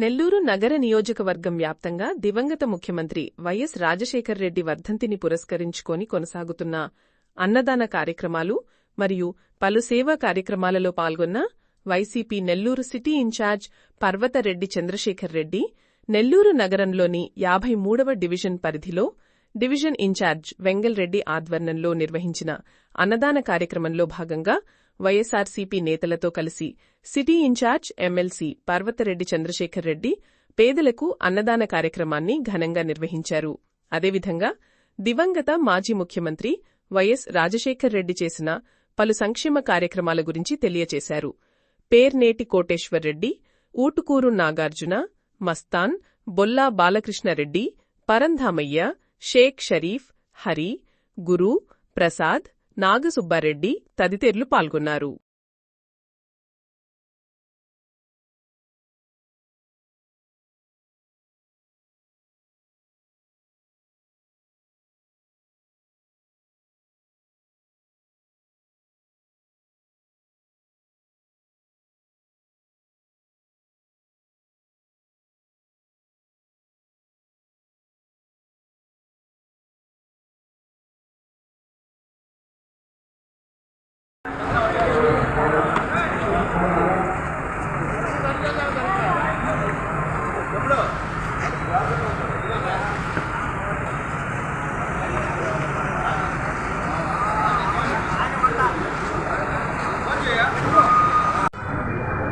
నెల్లూరు నగర నియోజకవర్గం వ్యాప్తంగా దివంగత ముఖ్యమంత్రి వైఎస్ రాజశేఖర్ రెడ్డి వర్ధంతిని పురస్కరించుకొని కొనసాగుతున్న అన్నదాన కార్యక్రమాలు మరియు పలు సేవా కార్యక్రమాలలో పాల్గొన్న YCP Nellore city incharge Parvathareddy Chandrasekhar Reddy Nellore నగరంలోని యాభై మూడవ డివిజన్ పరిధిలో డివిజన్ ఇన్ఛార్జ్ వెంగల్ రెడ్డి ఆధ్వర్యంలో నిర్వహించిన అన్నదాన కార్యక్రమంలో భాగంగా వైఎస్సార్సీపీ నేతలతో కలిసి city incharge MLC Parvathareddy Chandrasekhar Reddy పేదలకు అన్నదాన కార్యక్రమాన్ని ఘనంగా నిర్వహించారు. అదేవిధంగా దివంగత మాజీ ముఖ్యమంత్రి వైఎస్ రాజశేఖర్ రెడ్డి చేసిన పలు సంక్షేమ కార్యక్రమాల గురించి తెలియచేశారు. పేర్నేటి కోటేశ్వర్ రెడ్డి ఊటుకూరు నాగార్జున మస్తాన్ బొల్లా బాలకృష్ణారెడ్డి పరంధామయ్య షేక్ షరీఫ్ హరి గురు ప్రసాద్ నాగసుబ్బారెడ్డి తదితరులు పాల్గొన్నారు.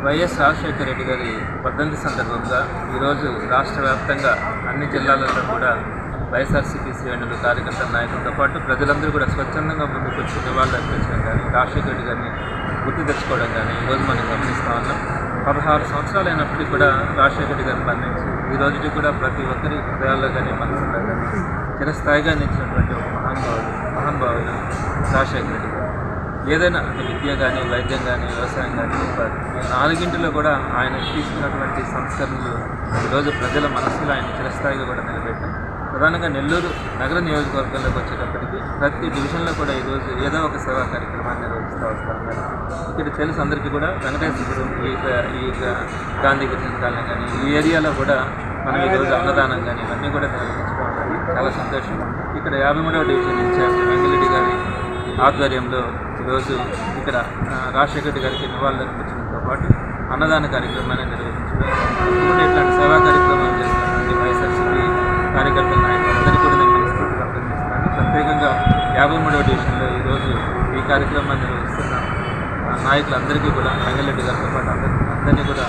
వైఎస్ రాజశేఖర రెడ్డి గారి వర్ధంతి సందర్భంగా ఈరోజు రాష్ట్ర వ్యాప్తంగా అన్ని జిల్లాలలో కూడా వైఎస్ఆర్సీపీ శ్రేణులు కార్యకర్తల నాయకులతో పాటు ప్రజలందరూ కూడా స్వచ్ఛందంగా ముందుకు వచ్చి నివాళులు అర్పించడం కానీ రాజశేఖర రెడ్డి గారిని గుర్తు తెచ్చుకోవడం కానీ ఈరోజు మనం గమనిస్తూ ఉన్నాం. పదహారు సంవత్సరాలు అయినప్పటికీ కూడా రాజశేఖర రెడ్డి గారిని మరణించి ఈ రోజుకి కూడా ప్రతి ఒక్కరి హృదయాల్లో కానీ మనసులో కానీ చిరస్థాయిగా నిలిచినటువంటి ఒక మహానుభావుడు మహానుభావుడు రాజశేఖర రెడ్డి గారు. ఏదైనా అంటే విద్య కానీ వైద్యం కానీ వ్యవసాయం కానీ నాలుగింటిలో కూడా ఆయన తీసుకున్నటువంటి సంస్కరణలు ఈరోజు ప్రజల మనసులో ఆయన చిరస్థాయిగా కూడా నిలబెట్టాం ప్రధానంగా నెల్లూరు నగర నియోజకవర్గంలోకి వచ్చేటప్పటికి ప్రతి డివిజన్లో కూడా ఈరోజు ఏదో ఒక సేవా కార్యక్రమాన్ని నిర్వహిస్తూ వస్తూ. ఇక్కడ తెలుసు అందరికీ కూడా వెంకటేశ్వరం ఈ ఈ గాంధీ గిరిజన కానీ ఈ ఏరియాలో కూడా మనం ఈరోజు అన్నదానం కానీ ఇవన్నీ కూడా నిర్వహించుకోవడం చాలా సంతోషం. ఇక్కడ యాభై మూడవ డివిజన్ ఇన్ఛార్జ్ వెంకరెడ్డి గారి ఆధ్వర్యంలో ఈరోజు ఇక్కడ ఆ, రాజశేఖర రెడ్డి గారికి నివాళులు అర్పించడంతో పాటు అన్నదాన కార్యక్రమాన్ని నిర్వహించడం. ఇటువంటి ఇట్లాంటి సేవా కార్యక్రమాలు కార్యకర్తల నాయకులందరికీ కూడా నేను మనస్ఫూర్తిగా అభినందిస్తున్నాను. ప్రత్యేకంగా యాభై మూడవ డివిజన్లో ఈరోజు ఈ కార్యక్రమాన్ని నిర్వహిస్తున్న నాయకులందరికీ కూడా రంగారెడ్డి గారితో పాటు అందరికీ అందరినీ కూడా